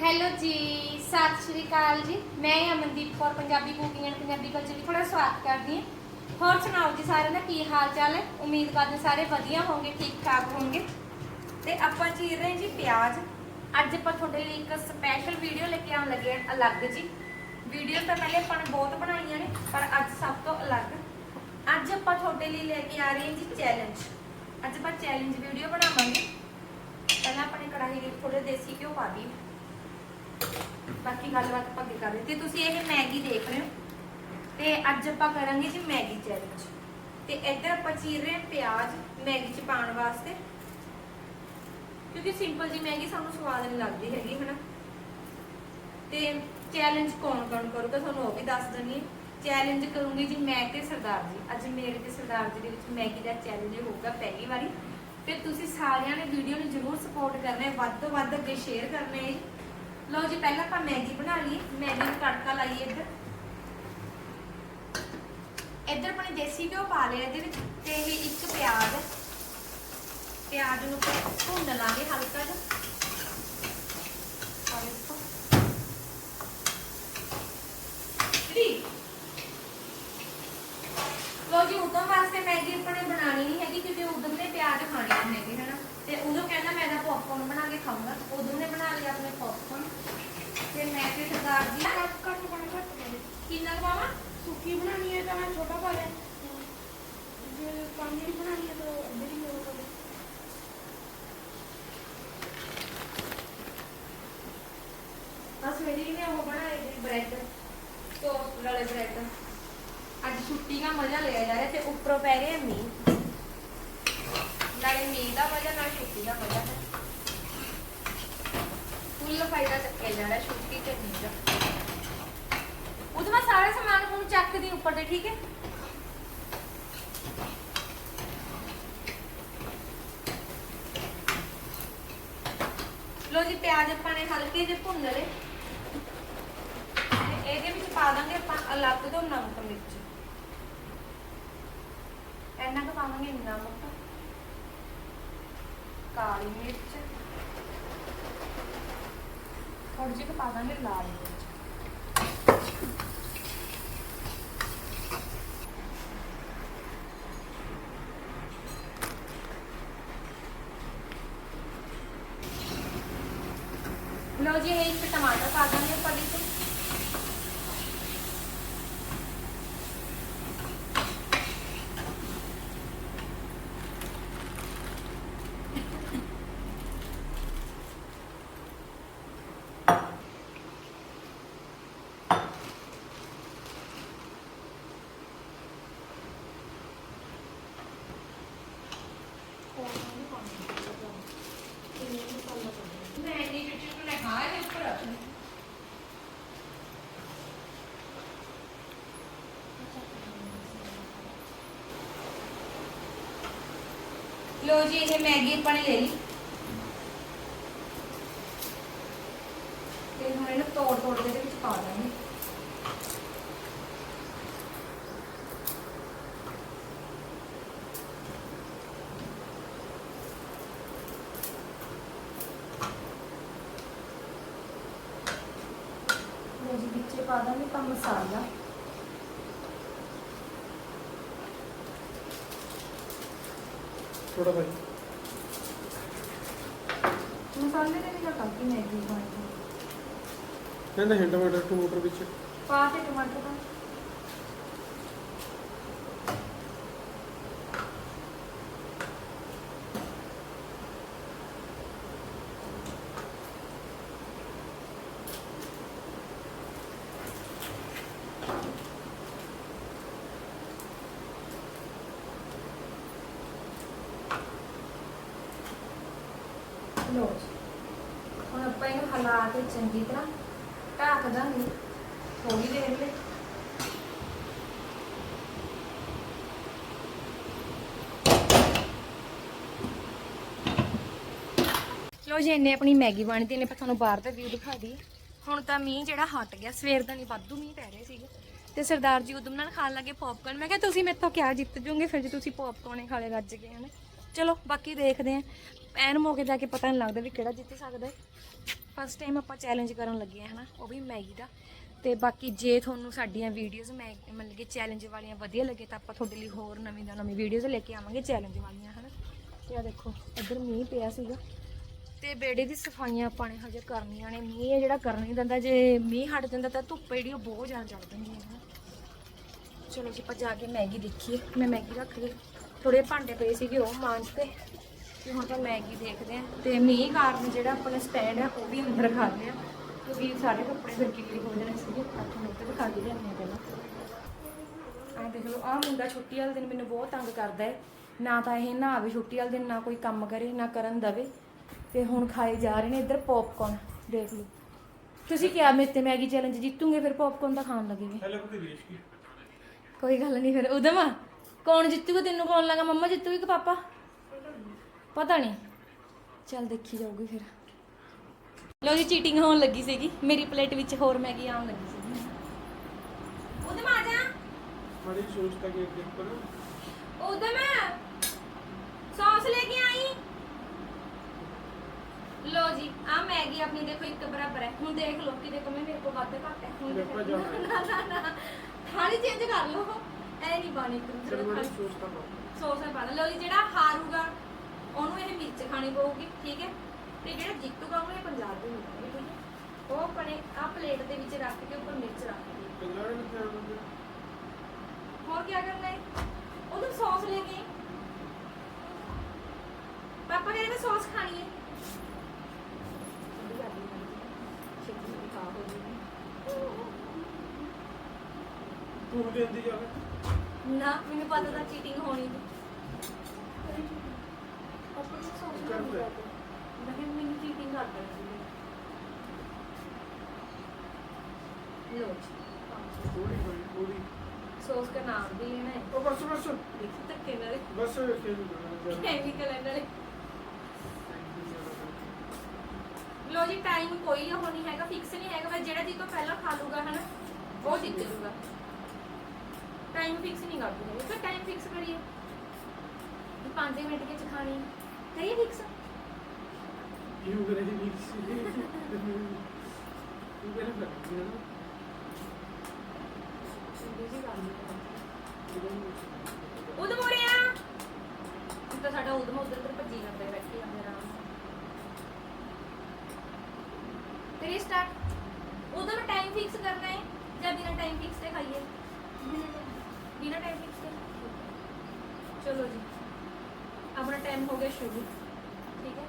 Hello ਜੀ, ਸਤਿ ਸ਼੍ਰੀ ਅਕਾਲ ਜੀ। ਮੈਂ Amandeep Kaur, Punjabi cooking and Punjabi culture ਦੀ ਤੁਹਾਡਾ ਸਵਾਗਤ ਕਰਦੀ ਹਾਂ। ਹੋਰ ਸੁਣਾਓ ਜੀ ਸਾਰਿਆਂ ਦਾ, ਕੀ ਹਾਲ ਚਾਲ ਹੈ? ਉਮੀਦ ਕਰਦੇ ਸਾਰੇ ਵਧੀਆ ਹੋਵੋਗੇ ਠੀਕ ਠਾਕ ਹੋਵੋਗੇ ਤੇ ਆਪਾਂ ਚੀਰ ਰਹੇ ਹਾਂ ਜੀ ਪਿਆਜ਼। ਅੱਜ ਆਪਾਂ ਤੁਹਾਡੇ ਲਈ ਇੱਕ ਸਪੈਸ਼ਲ ਵੀਡੀਓ ਲੈ ਕੇ ਆਉਣ ਲੱਗੇ ਹਾਂ, ਅਲੱਗ ਜੀ। ਵੀਡੀਓ ਤਾਂ ਪਹਿਲੇ ਆਪਾਂ ਨੇ ਬਹੁਤ ਬਣਾਈਆਂ ਨੇ, ਪਰ ਅੱਜ ਸਭ ਤੋਂ ਅਲੱਗ। ਅੱਜ ਆਪਾਂ ਤੁਹਾਡੇ ਲਈ ਲੈ ਕੇ ਆ ਰਹੇ ਹਾਂ ਜੀ ਚੈਲੰਜ ਅੱਜ ਆਪਾਂ ਚੈਲੰਜ ਵੀਡੀਓ ਬਣਾਵਾਂਗੇ। ਪਹਿਲਾਂ ਆਪਣੇ ਕੜਾਹੀ ਵਿੱਚ ਥੋੜੇ ਦੇਸੀ ਘਿਓ ਪਾ ਦਈਏ ਬਾਕੀ ਗੱਲਬਾਤ ਆਪਾਂ ਅੱਗੇ ਕਰਦੇ ਤੇ ਤੁਸੀਂ ਇਹ ਮੈਗੀ ਦੇਖ ਰਹੇ ਹੋ। ਤੇ ਅੱਜ ਆਪਾਂ ਕਰਾਂਗੇ ਜੀ ਮੈਗੀ ਚੈਲੰਜ ਤੇ ਇੱਧਰ ਆਪਾਂ ਚੀਰ ਰਹੇ ਹਾਂ ਪਿਆਜ਼ ਮੈਗੀ ਚ ਪਾਉਣ ਵਾਸਤੇ। ਕਿਉਂਕਿ ਸਿੰਪਲ ਜੀ ਮੈਗੀ ਸਾਨੂੰ ਸਵਾਦ ਨਹੀਂ ਲੱਗਦੀ ਹੈਗੀ, ਹਨਾ? ਤੇ ਚੈਲੰਜ ਕੌਣ ਕੌਣ ਕਰੂਗਾ ਤੁਹਾਨੂੰ ਉਹ ਵੀ ਦੱਸ ਦਿੰਨੀ ਚੈਲੰਜ ਕਰੂੰਗੀ ਜੀ ਮੈਂ ਤੇ ਸਰਦਾਰ ਜੀ। ਅੱਜ ਮੇਰੇ ਤੇ ਸਰਦਾਰ ਜੀ ਦੇ ਵਿੱਚ ਮੈਗੀ ਦਾ ਚੈਲੰਜ ਹੋਊਗਾ ਪਹਿਲੀ ਵਾਰੀ। ਤੇ ਤੁਸੀਂ ਸਾਰਿਆਂ ਨੇ ਵੀਡੀਓ ਨੂੰ ਜਰੂਰ ਸਪੋਰਟ ਕਰਨਾ ਹੈ। ਵੱਧ ਤੋਂ ਵੱਧ ਅੱਗੇ ਸ਼ੇਅਰ ਕਰਨਾ ਹੈ ਲਓ ਜੀ, ਪਹਿਲਾਂ ਆਪਾਂ ਮੈਗੀ ਬਣਾ ਲਈਏ। ਮੈਗੀ ਨੂੰ ਤੜਕਾ ਲਾਈਏ ਇੱਧਰ। ਇੱਧਰ ਆਪਣੇ ਦੇਸੀ ਘਿਓ ਪਾ ਲਿਆ ਇਹਦੇ ਵਿੱਚ, ਤੇ ਇਹ ਇੱਕ ਪਿਆਜ਼। ਪਿਆਜ਼ ਨੂੰ ਆਪਾਂ ਭੁੰਨ ਲਾਂਗੇ ਹਲਕਾ ਜਿਹਾ ਆ ਦੇਖੋ ਜੀ ਲੋ ਜੀ ਉਦੋਂ ਵਾਸਤੇ ਮੈਗੀ ਆਪਣੇ ਬਣਾਣੀ ਨਹੀਂ ਹੈਗੀ ਕਿਉਂਕਿ ਉਦੋਂ ਨੇ ਪਿਆਜ਼ ਖਾਣੇ ਆ ਹੈਗੇ ਹਨਾ ਤੇ ਉਦੋਂ ਪੌਪਕੌਰਨ ਬਣਾ ਕੇ ਖਾਊਂਗਾ। ਉਦੋਂ ਨੇ ਬਣਾ ਲਿਆ ਆਪਣੇ ਪੌਪਕੌਰਨ ਤੇ ਮੈਂ ਤੇ ਸਰਦਾਰ ਜੀ ਕੱਟ ਕੱਟ ਬਣਾ ਕੱਟ ਦੇ ਕਿੰਨਾ ਲਵਾਵਾਂ ਸੁੱਕੀ ਬਣਾਣੀ ਹੈ ਤਾਂ ਮੈਂ ਛੋਟਾ ਪਾ ਲਿਆ। ਜੇ ਪਾਣੀ ਬਣਾਣੀ ਹੈ ਤਾਂ ਬੜੀ ਲੋੜ ਹੋਵੇ ਬਸ ਮੇਰੀ ਨੇ ਉਹ ਬਣਾਏ ਜੀ ਬ੍ਰੈਡ ਟੋਸਟ ਵਾਲੇ ਬ੍ਰੈਡ। ਅੱਜ ਛੁੱਟੀ ਦਾ ਮਜ਼ਾ ਲਿਆ ਜਾ ਰਿਹਾ ਤੇ ਉੱਪਰੋਂ ਪੈ ਰਿਹਾ ਮੀਂਹ। ਨਾਲੇ ਮੀਂਹ ਦਾ ਮਜ਼ਾ ਨਾਲ ਛੁੱਟੀ ਦਾ ਮਜ਼ਾ। ਹੈ ਫੁੱਲ ਫਾਇਦਾ ਚੱਕਿਆ ਜਾ ਰਿਹਾ, ਛੁੱਟੀ ਤੇ ਮੀਂਹ ਦਾ ਉਹਦੇ ਮੈਂ ਸਾਰੇ ਸਮਾਨ ਨੂੰ ਚੱਕਦੀ ਉੱਪਰ ਤੇ ਠੀਕ ਹੈ? ਲੋ ਜੀ, ਪਿਆਜ਼ ਆਪਾਂ ਨੇ ਹਲਕੇ ਜਿਹੇ ਭੁੰਨ ਲਏ। ਤੇ ਇਹਦੇ ਵਿੱਚ ਪਾ ਦਾਂਗੇ ਆਪਾਂ ਅਲੱਗ ਤੋਂ ਨਮਕ ਮਿਰਚ। ਇੰਨਾ ਕੁ ਪਾਵਾਂਗੇ ਨਮਕ ਕਾਲੀ ਮਿਰਚ। ਥੋੜੀ ਜਿਹੀ ਕੁ ਪਾ ਦਾਂਗੇ ਲਾਲ ਮਿਰਚ ਲਓ ਜੀ ਇਹ ਇੱਕ ਟਮਾਟਰ ਪਾ ਦਾਂਗੇ ਆਪਾਂ ਵਿੱਚ ਮੈਂ ਨਹੀਂ ਚੁੱਚੂ ਨੂੰ ਲਗਾ ਦੇ ਉੱਪਰ ਰੱਖਣੀ ਲੋ ਜੀ, ਇਹ ਮੈਗੀ ਆਪਾਂ ਨੇ ਲੈ ਲਈ। ਤੇ ਹੁਣ ਇਹਨੂੰ ਤੋੜ ਤੋੜ ਕੇ ਇਹਦੇ ਵਿੱਚ ਪਾ ਦਾਂਗੇ ਲੋ ਜੀ ਵਿੱਚੇ ਪਾ ਦਾਂਗੇ ਆਪਾਂ ਮਸਾਲਾ ਥੋੜਾ ਭਾਈ ਮਸਾਲੇ ਦੇ ਵਿੱਚ ਕਾਫੀ ਮੈਗੀ ਬਣਦੀ ਕਹਿੰਦਾ ਹਿੰਡ ਟਮਾਟਰ ਟਮਾਟਰ ਵਿੱਚ। ਪਾ ਤੇ ਟਮਾਟਰ ਪਾ। ਲੋ ਜੀ। ਹੁਣ ਆਪਾਂ ਇਹਨੂੰ ਹਿਲਾ ਕੇ ਚੰਗੀ ਤਰ੍ਹਾਂ ਢੱਕ ਦਾਂਗੇ। ਥੋੜੀ ਦੇਰ ਲਈ। ਲੋ ਜੀ, ਇੰਨੇ ਆਪਣੀ ਮੈਗੀ ਬਣਦੀ ਨੇ ਆਪਾਂ ਤੁਹਾਨੂੰ ਬਾਹਰ ਦਾ ਵਿਊ ਦਿਖਾ ਦਈਏ। ਹੁਣ ਤਾਂ ਮੀਂਹ ਜਿਹੜਾ ਹਟ ਗਿਆ, ਸਵੇਰ ਦਾ ਨਹੀਂ ਵਾਧੂ ਮੀਂਹ ਪੈ ਰਿਹਾ ਸੀਗਾ। ਤੇ ਸਰਦਾਰ ਜੀ ਉਦਮ ਨਾਲ ਖਾਣ ਲੱਗੇ ਪੌਪਕਾਰਨ ਮੈਂ ਕਿਹਾ, ਤੁਸੀਂ ਮੇਰੇ ਤੋਂ ਕਿਆ ਜਿੱਤ ਜੂਗੇ? ਫਿਰ ਜੇ ਤੁਸੀਂ ਪੌਪਕਾਰਨ ਹੀ ਖਾ ਲੇ ਰੱਜ ਗਏ ਹਨਾ? ਚਲੋ, ਬਾਕੀ ਦੇਖਦੇ ਆਂ ਐਨ ਮੌਕੇ ਜਾ ਕੇ ਪਤਾ ਨਹੀਂ ਲੱਗਦਾ ਵੀ ਕਿਹੜਾ ਜਿੱਤ ਸਕਦਾ ਹੈ। ਫਸਟ ਟਾਈਮ ਆਪਾਂ ਚੈਲੰਜ ਕਰਨ ਲੱਗੇ ਆ ਹਨਾ, ਉਹ ਵੀ ਮੈਗੀ ਦਾ। ਤੇ ਬਾਕੀ ਜੇ ਤੁਹਾਨੂੰ ਸਾਡੀਆਂ ਵੀਡੀਓਜ਼ ਮੈਂ, ਮਤਲਬ ਕਿ ਚੈਲੰਜ ਵਾਲੀਆਂ ਵਧੀਆ ਲੱਗੇ ਤਾਂ ਆਪਾਂ ਤੁਹਾਡੇ ਲਈ ਹੋਰ ਨਵੀਂ ਤੋਂ ਨਵੀਂ ਵੀਡੀਓਜ਼ ਲੈ ਕੇ ਆਵਾਂਗੇ ਚੈਲੰਜ ਵਾਲੀਆਂ, ਹਨਾ। ਤੇ ਆ ਦੇਖੋ, ਇੱਧਰ ਮੀਂਹ ਪਿਆ ਸੀਗਾ। ਤੇ ਬੇੜੇ ਦੀ ਸਫਾਈਆਂ ਆਪਾਂ ਨੇ ਹਜੇ ਕਰਨੀਆਂ ਨੇ। ਮੀਂਹ ਹੈ ਜਿਹੜਾ ਕਰਨ ਨਹੀਂ ਦਿੰਦਾ ਜੇ ਮੀਂਹ ਹਟ ਜਾਂਦਾ ਤਾਂ ਧੁੱਪ ਜਿਹੜੀ ਉਹ ਬਹੁਤ ਜ਼ਿਆਦਾ ਚੜ ਜਾਂਦੀ ਹੈ, ਹਨਾ। ਚਲੋ ਜੀ, ਆਪਾਂ ਜਾ ਕੇ ਮੈਗੀ ਦੇਖੀਏ। ਮੈਂ ਮੈਗੀ ਰੱਖ ਲਈ। ਥੋੜੇ ਭਾਂਡੇ ਪਏ ਸੀਗੇ ਉਹ ਮਾਂਜ ਤੇ ਤੇ ਹੁਣ ਤਾਂ ਮੈਗੀ ਦੇਖਦੇ ਆ। ਤੇ ਮੀਂਹ ਕਾਰਨ ਜਿਹੜਾ ਆਪਣਾ ਸਟੈਂਡ ਆ ਉਹ ਵੀ ਅੰਦਰ ਖਾ ਲਿਆ ਕਿਉਂਕਿ ਸਾਰੇ ਕੱਪੜੇ ਫਿਰ ਗਿੱਲੇ ਹੋ ਜਾਣੇ ਸੀਗੇ। ਆਪਾਂ ਨੂੰ ਉੱਤੇ ਦਿਖਾ ਕੇ ਲਿਆਉਂਦੇ ਪਹਿਲਾਂ। ਆਹ ਦੇਖ ਲਓ ਆਹ ਮੁੰਡਾ ਛੁੱਟੀ ਵਾਲੇ ਦਿਨ ਮੈਨੂੰ ਬਹੁਤ ਤੰਗ ਕਰਦਾ ਹੈ ਨਾ ਤਾਂ ਇਹ ਨਹਾਵੇ ਛੁੱਟੀ ਵਾਲੇ ਦਿਨ ਨਾ ਕੋਈ ਕੰਮ ਕਰੇ ਨਾ ਕਰਨ ਦਵੇ। ਤੇ ਹੁਣ ਖਾਏ ਜਾ ਰਹੇ ਨੇ ਇੱਧਰ ਪੌਪਕੌਰਨ ਦੇਖ ਲਓ। ਤੁਸੀਂ ਕਿਹਾ ਮੇਰੇ ਤੇ ਮੈਗੀ ਚੈਲੰਜ ਜਿੱਤੂਗੇ ਫਿਰ ਪੌਪਕੌਰਨ ਤਾਂ ਖਾਣ ਲੱਗੇਗੇ। ਕੋਈ ਗੱਲ ਨਹੀਂ ਫਿਰ ਉਦਮ ਕੌਣ ਜਿੱਤੂਗਾ ਤੈਨੂੰ ਕੌਣ ਲੱਗਾ? ਮੰਮਾ ਜਿੱਤੂਗੀ ਕਿ ਪਾਪਾ? ਪਤਾ ਨਹੀਂ। ਚੱਲ ਦੇਖੀ ਜਾਊਗੀ ਫਿਰ। ਲੋ ਜੀ ਚੀਟਿੰਗ ਹੋਣ ਲੱਗੀ ਸੀਗੀ। ਮੇਰੀ ਪਲੇਟ ਵਿੱਚ ਹੋਰ ਮੈਗੀ ਆਉਣ ਲੱਗੀ ਸੀਗੀ। ਉਦਮ ਆ ਜਾ। ਬੜੀ ਸੋਚਤਾ ਕਿ ਦੇਖ ਪਰ ਉਦਮ ਸੌਸ ਲੈ ਕੇ ਆਈ। ਲੋ ਜੀ ਆ ਮੈਗੀ ਆਪਣੀ ਦੇਖੋ ਇੱਕ ਬਰਾਬਰ ਹੈ। ਹੁਣ ਦੇਖ ਲਓ ਕਿ ਦੇਖੋ ਮੈਂ ਮੇਰੇ ਕੋਲ ਵੱਧ ਘੱਟ ਹੈ। ਹੁਣ ਨਾ ਥਾਲੀ ਚੇਂਜ ਕਰ ਲਓ। ਐ ਨਹੀਂ ਬਾਣੀ ਫਿਰ ਕਰੂੰ ਬੜੀ ਸੋਚਤਾ ਪਾ ਸੌਸ ਹੈ ਪਾ ਲਓ ਜੀ ਜਿਹੜਾ ਹਾਰੂਗਾ ਉਹਨੂੰ ਇਹ ਮਿਰਚ ਖਾਣੀ ਪਊਗੀ ਠੀਕ ਹੈ? ਤੇ ਜਿਹੜਾ ਜਿੱਤੂਗਾ ਉਹਨੂੰ ਇਹ 50 ਰੁਪਏ ਮਿਲਣਗੇ ਠੀਕ ਹੈ ਉਹ ਆਪਣੇ ਆ ਪਲੇਟ ਦੇ ਵਿੱਚ ਰੱਖ ਕੇ ਉੱਪਰ ਮਿਰਚ ਰੱਖ ਦੇ ਪੰਜਾਹ ਨੇ ਕਿਹਾ ਬੰਦੇ ਹੋਰ ਕੀ ਕਰਨਾ ਹੈ? ਉਹਨੂੰ ਸੌਸ ਲੈ ਕੇ। ਪਾਪਾ ਕਹਿੰਦੇ ਮੈਂ ਸੌਸ ਖਾਣੀ ਹੈ। ਛੇਤੀ ਖਾ ਹੋ ਜੂਗੀ ਤੂੰ ਦੇਂਦੀ ਜਾ ਕੇ ਨਾ ਮੈਨੂੰ ਪਤਾ ਤਾਂ ਚੀਟਿੰਗ ਹੋਣੀ ਨੂੰ ਕਰ ਮੈਨੂੰ ਚੀਟਿੰਗ ਕਰ ਦੇਣੀ ਲੋ ਜੀ। ਥੋੜੀ ਬੜੀ ਥੋੜੀ ਸੌਸ ਦਾ ਨਾਮ ਵੀ ਲੈਣਾ ਹੈ। ਉਹ ਬਸ ਬਸ। ਦੇਖੀ ਧੱਕੇ ਨਾਲ। ਬਸ ਖੇਲ ਜਾਣਾ ਕੈਮੀਕਲ ਹੈ ਨਾਲੇ। ਲੋ ਜੀ ਟਾਈਮ ਕੋਈ ਉਹ ਨਹੀਂ ਹੈਗਾ ਫਿਕਸ ਨਹੀਂ ਹੈਗਾ। ਬਸ ਜਿਹੜਾ ਜੀ ਤੋਂ ਪਹਿਲਾਂ ਖਾ ਲੂਗਾ ਹਨਾ ਉਹ ਜਿੱਤ ਜੂਗਾ ਟਾਈਮ ਫਿਕਸ ਨਹੀਂ ਕਰਦੇ ਹੈਗੇ। ਫਿਰ ਟਾਈਮ ਫਿਕਸ ਕਰੀਏ। ਕਿ 5 ਮਿੰਟ ਵਿੱਚ ਖਾਣੀ। ਕਰੀਏ ਫਿਕਸ ਯੂ ਕਰੇ ਨਹੀਂ ਸੀ ਤੂੰ ਕਰੇ ਲੱਗ ਗਿਆ ਉਦਮ ਹੋ ਰਿਹਾ। ਤਾਂ ਸਾਡਾ ਉਦਮ ਉਧਰ ਉਧਰ ਭੱਜੀ ਜਾਂਦਾ ਬੈਠੀ ਜਾਂਦੇ ਆਰਾਮ ਕਰੀਏ ਸਟਾਰਟ ਉਦਮ ਟਾਈਮ ਫਿਕਸ ਕਰਨਾ ਹੈ ਜਾਂ ਬਿਨਾ ਟਾਈਮ ਫਿਕਸ ਤੇ ਖਾਈਏ ਬਿਨਾ ਟਾਈਮ ਫਿਕਸ ਤੇ ਚਲੋ ਜੀ ਆਪਣਾ ਟਾਈਮ ਹੋ ਗਿਆ ਸ਼ੁਰੂ ਠੀਕ ਹੈ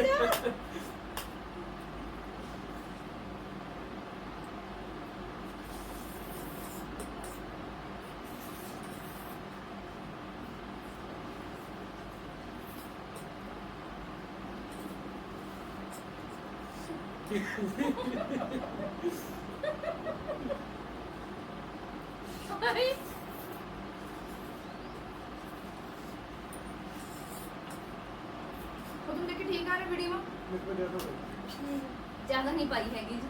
ਯਾਰ ਹਾਏ ਉਹ ਤੁਮ ਦੇਖੀ ਠੀਕ ਆ ਰਹੀ ਵੀਡੀਓ ਮੇਰੇ ਕੋਲ ਜਾ ਤਾਂ ਜ਼ਿਆਦਾ ਨਹੀਂ ਪਾਈ ਹੈਗੀ ਜੀ।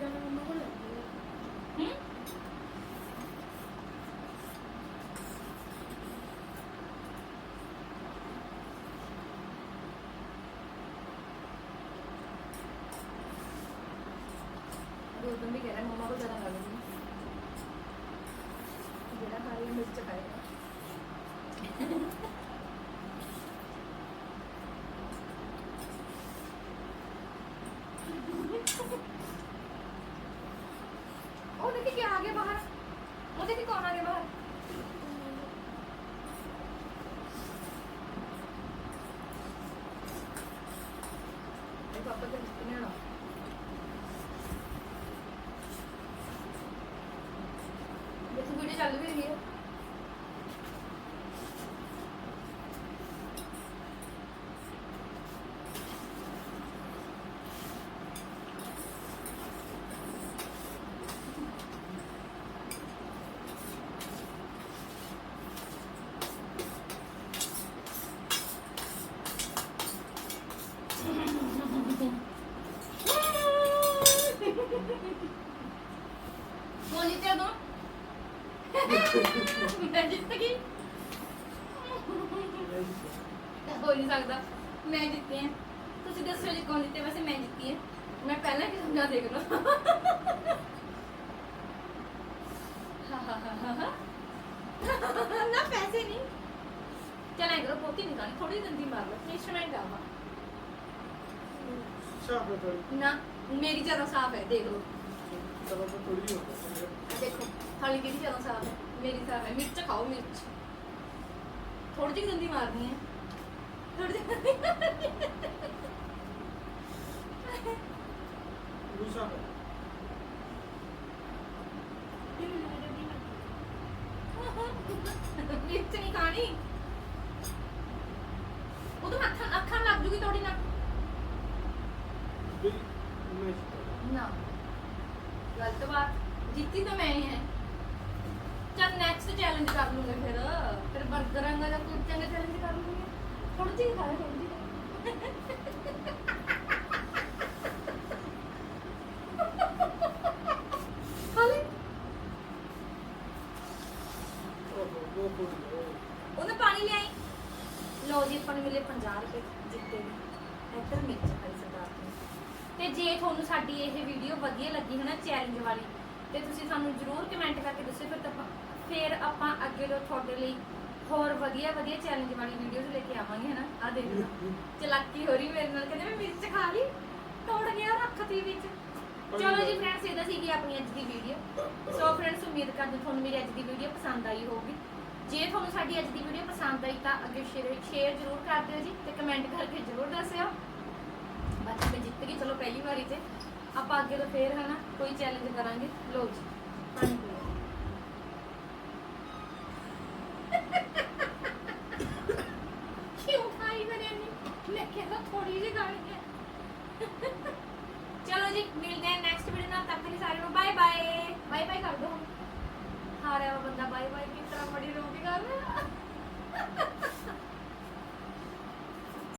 ਜਦ ਮੰਮਾ ਕੋਲ। ਲੱਗੀ ਹੂੰ ਦੋ ਦਿਨ ਵੀ ਕਹਿ ਰਿਹਾ, ਮਮਾ ਕੋ ਜ਼ਿਆਦਾ ਲੱਗ ਗਈ ਜਿਹੜਾ ਖਾਈ ਮਿਰਚ ਖਾਏਗਾ ਉਹ ਦੇਖੀ ਕਿ ਆ ਗਿਆ ਬਾਹਰ? ਉਹ ਦੇਖੀ ਕੌਣ ਆ ਗਿਆ ਬਾਹਰ? ਮੈਂ ਜਿੱਤ ਗਈ ਹੋ ਨਹੀਂ ਸਕਦਾ ਮੈਂ ਜਿੱਤੀ ਹਾਂ ਤੁਸੀਂ ਦੱਸੋ ਜੀ ਕੌਣ ਜਿੱਤੇ ਵੈਸੇ ਮੈਂ ਜਿੱਤੀ ਹਾਂ ਮੈਂ ਪਹਿਲਾਂ ਕਿ ਸਮਝਾ ਦੇਖ ਲਓ ਨਾ ਪੈਸੇ ਨਹੀਂ ਚਲ ਐਂ ਕਰੋ ਪੋਤੀ ਨਹੀਂ ਖਾਣੀ ਥੋੜੀ ਗੰਦੀ ਮਾਰ ਲਓ ਪਨਿਸ਼ਮੈਂਟ ਆਵਾ ਸਾਫ ਹੈ ਨਾ ਮੇਰੀ ਜ਼ਿਆਦਾ ਸਾਫ ਹੈ ਦੇਖ ਲਓ ਆਹ ਦੇਖੋ ਹਾਲੀ ਕਿਹਦੀ ਜ਼ਿਆਦਾ ਸਾਫ਼ ਹੈ? ਮੇਰੀ ਸਾਫ਼ ਹੈ। ਮਿਰਚ ਖਾਓ ਮਿਰਚ। ਥੋੜੀ ਜਿਹੀ ਦੰਦੀ ਮਾਰਨੀ ਹੈ। ਥੋੜੀ ਜਿਹੀ ਉਹ ਸਾਫ਼ ਹੈ ਮਿਰਚ ਨਹੀਂ ਖਾਣੀ ਉਹ ਤਾਂ ਅੱਖਾਂ ਅੱਖਾਂ ਲੱਗ ਜੂਗੀ ਤੁਹਾਡੀ ਨਾ ਵੀ ਮੈਂ ਜਿੱਤਿਆ ਨਾ ਗਲਤ ਬਾਤ ਜਿੱਤੀ ਤਾਂ ਮੈਂ ਹੀ ਹੈ। ਚਲ ਨੈਕਸਟ ਚੈਲੰਜ ਕਰ ਲੂੰਗੇ ਫਿਰ। ਫਿਰ 버ਗਰਾਂ ਦਾ ਕੋਈ ਚੰਗਾ ਚੈਲੰਜ ਕਰ ਲੂੰਗੇ। ਥੋੜੀ ਜਿਹੀ ਖਾ ਥੋੜੀ ਜਿਹੀ। ਖਾਲੀ ਉਹ ਉਹਨੇ ਪਾਣੀ ਲਿਆਈ। ਲਓ ਜੀ, ਆਪਾਂ ਨੂੰ ਮਿਲੇ 50 ਰੁਪਏ ਜਿੱਤੇ। ਨੇ ਇੱਧਰ ਮਿਰਚ ਖਾਈ ਸਰਦਾਰ ਨੇ ਤੇ ਜੇ ਤੁਹਾਨੂੰ ਸਾਡੀ ਇਹ ਵੀਡੀਓ ਵਧੀਆ ਲੱਗੀ ਹੈ ਨਾ ਚੈਲੰਜ ਵਾਲੀ ਤੇ ਤੁਸੀਂ ਸਾਨੂੰ ਜਰੂਰ ਕਮੈਂਟ ਕਰਕੇ ਦੱਸਿਓ ਫਿਰ ਤਾਂ ਫਿਰ ਆਪਾਂ ਅੱਗੇ ਤੋਂ ਤੁਹਾਡੇ ਲਈ ਹੋਰ ਵਧੀਆ ਵਧੀਆ ਚੈਲੰਜ ਵਾਲੀ ਵੀਡੀਓਜ਼ ਲੈ ਕੇ ਆਵਾਂਗੇ ਹਨਾ? ਆ ਦੇਖ ਲਓ। ਚਲਾਕੀ ਹੋ ਰਹੀ ਮੇਰੇ ਨਾਲ। ਕਹਿੰਦੇ ਮੈਂ ਮਿਰਚ ਖਾ ਲਈ ਤੋੜ ਗਿਆ ਰੱਖਤੀ ਵਿੱਚ। ਚਲੋ ਜੀ ਫਰੈਂਡਸ ਇਹਦਾ ਸੀ ਕਿ ਆਪਣੀ ਅੱਜ ਦੀ ਵੀਡੀਓ ਸੋ ਫਰੈਂਡਸ ਉਮੀਦ ਕਰਦੇ ਤੁਹਾਨੂੰ ਮੇਰੀ ਅੱਜ ਦੀ ਵੀਡੀਓ ਪਸੰਦ ਆਈ ਹੋਊਗੀ। ਜੇ ਤੁਹਾਨੂੰ ਸਾਡੀ ਅੱਜ ਦੀ ਵੀਡੀਓ ਪਸੰਦ ਆਈ ਤਾਂ ਅੱਗੇ ਸ਼ੇਅਰ ਸ਼ੇਅਰ ਜ਼ਰੂਰ ਕਰ ਦਿਓ ਜੀ ਤੇ ਕਮੈਂਟ ਕਰਕੇ ਜ਼ਰੂਰ ਦੱਸਿਓ। ਬਾਕੀ ਮੈਂ ਜਿੱਤ ਗਈ ਚਲੋ ਪਹਿਲੀ ਵਾਰੀ ਤੇ। ਆਪਾਂ ਅੱਗੇ ਤੋਂ ਫੇਰ ਹਨਾ ਕੋਈ ਚੈਲੰਜ ਕਰਾਂਗੇ। ਲੋ ਜੀ।